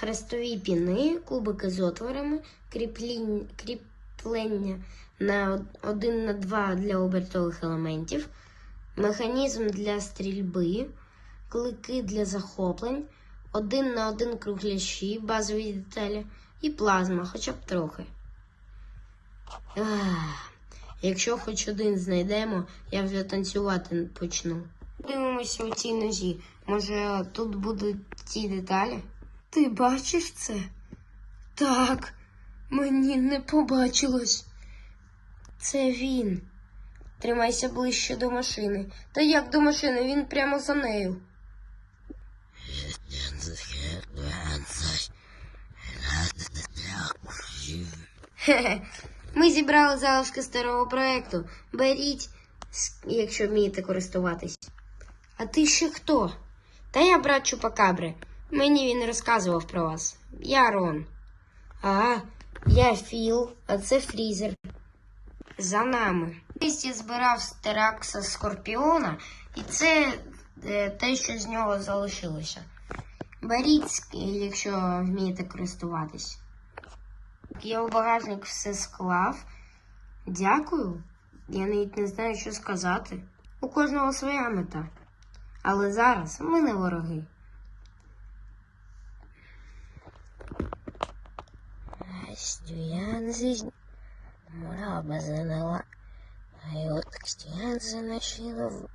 хрестові піни, кубики з отворами, кріплення на 1 на 2 для обертових елементів, механізм для стрільби, клики для захоплень, 1 на 1 кругляші, базові деталі і плазма, хоча б трохи. Ах, якщо хоч один знайдемо, я вже танцювати почну. Дивимося у цій ножі. Може, тут будуть ці деталі? Ти бачиш це? Так, мені не побачилось. Це він. Тримайся ближче до машини. Та як до машини? Він прямо за нею. Хе-хе. Ми зібрали залишки старого проекту. Беріть, якщо вмієте користуватись. А ти ще хто? Та я брат Чупакабри. Мені він розказував про вас. Я Рон. А, я Філ, а це Фрізер. За нами. Я збирав з теракса Скорпіона, і це е, те, що з нього залишилося. Беріть, якщо вмієте користуватись. Я у багажник все склав. Дякую. Я навіть не знаю, що сказати. У кожного своя мета. Але зараз ми не вороги. Estudiantes morava na lá. Aí outro estudiantes nascido